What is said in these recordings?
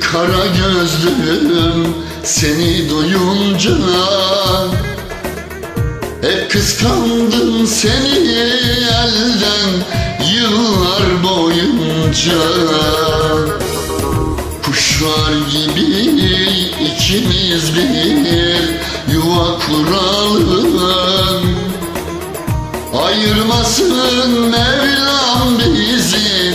kara gözlüm seni duyunca Hep kıskandım seni elden yıllar boyunca. Kuşlar gibi ikimiz bir yuva kuralım. Ayırmasın Mevlam bizi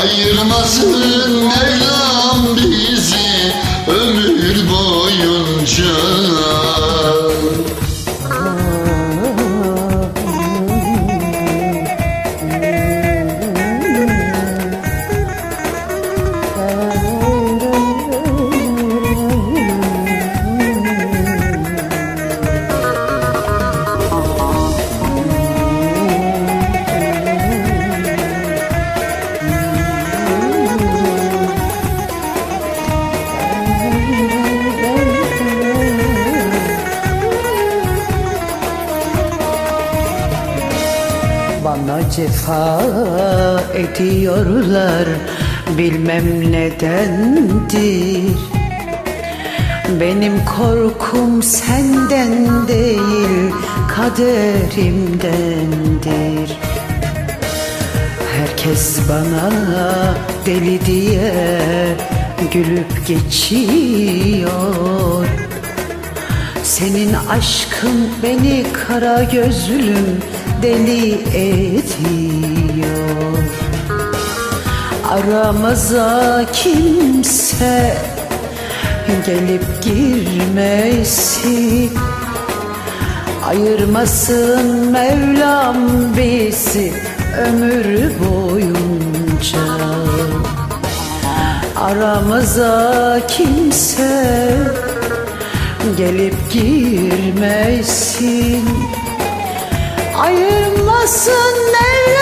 Ayırmasın Mevlam bizi ömür boyunca cefa ediyorlar. Bilmem nedendir. Benim korkum senden değil kaderimdendir. Herkes bana deli diye gülüp geçiyor. Senin aşkın beni kara gözlüm deli ediyor. Aramıza kimse gelip girmesin. Ayırmasın Mevlam bizi ömür boyunca. Aramıza kimse gelip girmesin Ayırmasın Mevlam bizi